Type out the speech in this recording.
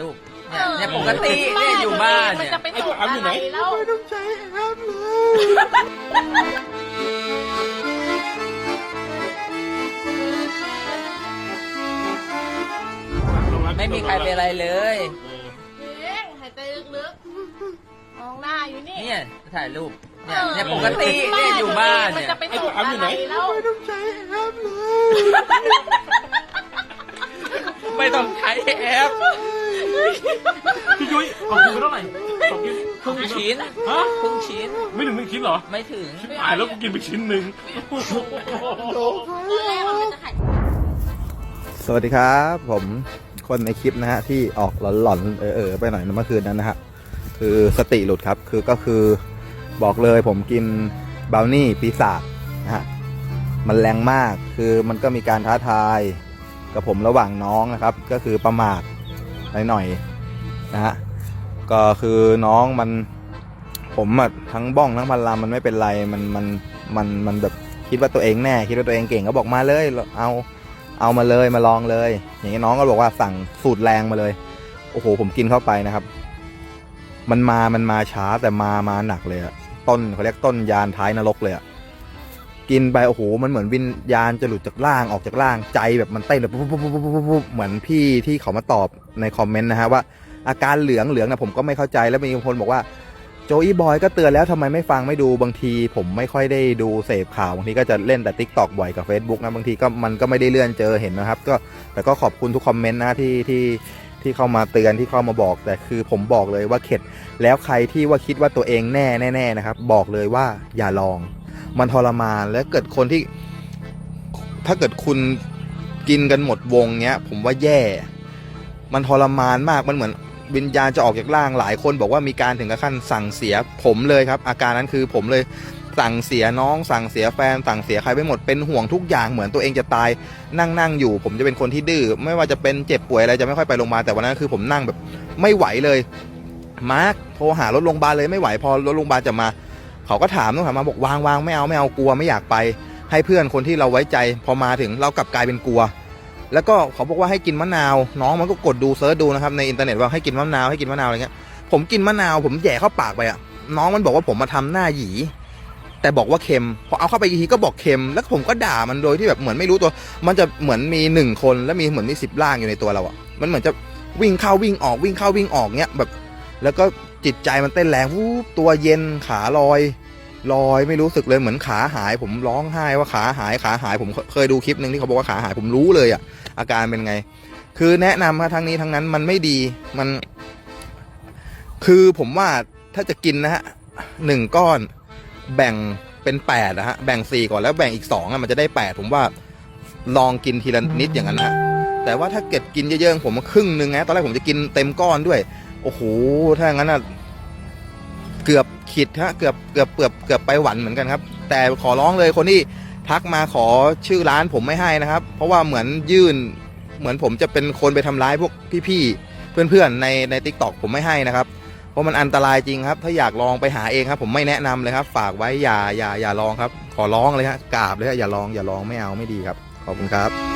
รูปเนี่ยเนี่ยปกติเนี่ยอยู่บ้านมันเนี่ยจะไปส่งอะไรแล้วไม่มีใครเป็นอะไรเลย เอ๊ะหายใจลึกๆมองหน้าอยู่นี่เนี่ยถ่ายรูป เนี่ยเนี่ยปกติเนี่ยอยู่บ้านมันเนี่ย จะไปส่งอะไรแล้วไม่ต้องใช้แอป พี่ยุ้ยเอากินไปเท่าไหร่สองกินครึ่งชิ้นฮะครึ่งชิ้น ไม่ถึงหนึ่งชิ้นเหรอไม่ถึงตายแล้วกูกินไปชิ้นหนึ่งตอนแรกมันจะหายสวัสดีครับ ผมคนในคลิปนะฮะที่ออกหลอนๆเออๆไปหน่อยเมื่อคืนนั้นนะฮะคือสติหลุดครับคือก็คือบอกเลยผมกินบราวนี่ปีศาจนะฮะมันแรงมากคือมันก็มีการท้าทาย กับผมระหว่างน้องนะครับ ก็คือประมาท หน่อยๆนะฮะก็คือน้องมันผมอะทั้งบ้องทั้งพันลำมันไม่เป็นไรมันมันมันมันแบบคิดว่าตัวเองแน่คิดว่าตัวเองเก่งก็บอกมาเลยเอาเอามาเลยมาลองเลย อย่างนี้น้องก็บอกว่าสั่งสูตรแรงมาเลยโอ้โหผมกินเข้าไปนะครับ มันมามันมาช้าแต่มามาหนักเลยอะต้นเขาเรียกต้นยานท้ายนรกเลยอะ กินไปโอ้โหมันเหมือนวิญญาณจะหลุดจากร่างออกจากร่างใจแบบมันเต้นแบบปุ๊บปุ๊บปุ๊บปุ๊บปุ๊บเหมือนพี่ที่เขามาตอบในคอมเมนต์นะฮะว่าอาการเหลืองเหลืองนะผมก็ไม่เข้าใจแล้วมีคนบอกว่าโจอี้บอยก็เตือนแล้วทำไมไม่ฟังไม่ดูบางที ผมไม่ค่อยได้ดูเสพข่าวบางทีก็จะเล่นแต่ t ิ k t o k บ่อยกับ Facebook นะบางทีก็มันก็ไม่ได้เลื่อนเจอเห็นนะครับ ก็แต่ก็ขอบคุณทุกคอมเมนต์นะที่ที่ที่เข้ามาเตือนที่เข้ามาบอก แต่คือผมบอกเลยว่าเข็ดแล้วใครที่ว่าคิดว่าตัวเองแน่แน่ๆนะครับ บอกเลยว่าอย่าลอง มันทรมานและเกิดคนที่ ถ้าเกิดคุณกินกันหมดวงเนี้ย ผมว่าแย่ มันทรมานมากมันเหมือนวิญญาณจะออกจากร่างหลายคนบอกว่ามีการถึงกับขั้นสั่งเสียผมเลยครับ อาการนั้นคือผมเลยสั่งเสียน้องสั่งเสียแฟน สั่งเสียใครไปหมดเป็นห่วงทุกอย่างเหมือนตัวเองจะตายนั่งนั่งอยู่ ผมจะเป็นคนที่ดื้อไม่ว่าจะเป็นเจ็บป่วยอะไรจะไม่ค่อยไปโรงพยาบาลแต่วันนั้นคือผมนั่งแบบไม่ไหวเลยมาร์คโทรหารถโรงพยาบาลเลยไม่ไหวพอรถโรงพยาบาลจะมา เขาก็ถามต้องถามมาบอกวางวางไม่เอาไม่เอากลัวไม่อยากไป ให้เพื่อนคนที่เราไว้ใจ พอมาถึงเรากลับกลายเป็นกลัว แล้วก็เขาบอกว่าให้กินมะนาว น้องมันก็กดดูเซิร์ชดูนะครับในอินเทอร์เน็ตว่าให้กินมะนาวให้กินมะนาวอะไรเงี้ยผมกินมะนาว ผมแย่เข้าปากไปอะน้องมันบอกว่าผมมาทำหน้าหยีแต่บอกว่าเค็มพอเอาเข้าไปอีกทีก็บอกเค็ม แล้วผมก็ด่ามันโดยที่แบบเหมือนไม่รู้ตัว มันจะเหมือนมีหนึ่งคนแล้วมีเหมือนมีสิบร่างอยู่ในตัวเราอะมันเหมือนจะวิ่งเข้าวิ่งออกวิ่งเข้าวิ่งออกเงี้ยแบบ แล้วก็ จิตใจมันเต้นแรงวูบตัวเย็นขาลอย ลอยไม่รู้สึกเลยเหมือนขาหาย ผมร้องไห้ว่าขาหายขาหายผมเคยดูคลิปหนึ่งที่เขาบอกว่าขาหายผมรู้เลยอะ อาการเป็นไง คือแนะนำครับทั้งนี้ทั้งนั้นมันไม่ดีมัน คือผมว่าถ้าจะกินนะฮะหนึ่งก้อนแบ่งเป็นแปดนะฮะแบ่งสี่ก่อนแล้วแบ่งอีกสองอะมันจะได้แปดผมว่าลองกินทีละนิดอย่างนั้นนะแต่ว่าถ้าเกิดกินเยอะๆผมครึ่งหนึ่งนะตอนแรกผมจะกินเต็มก้อนด้วย โอ้โห ถ้าอย่างนั้นอะ เกือบขิดฮะ เกือบเกือบเกือบเกือบไปหวันเหมือนกันครับ แต่ขอร้องเลยคนที่ทักมาขอชื่อร้านผมไม่ให้นะครับ เพราะว่าเหมือนยื่น เหมือนผมจะเป็นคนไปทำร้ายพวกพี่ๆเพื่อนๆในในทิกตอกผมไม่ให้นะครับ เพราะมันอันตรายจริงครับ ถ้าอยากลองไปหาเองครับ ผมไม่แนะนำเลยครับ ฝากไว้อย่าอย่าอย่าลองครับ ขอร้องเลยฮะกราบเลยฮะอย่าลองอย่าลองไม่เอาไม่ดีครับ ขอบคุณครับ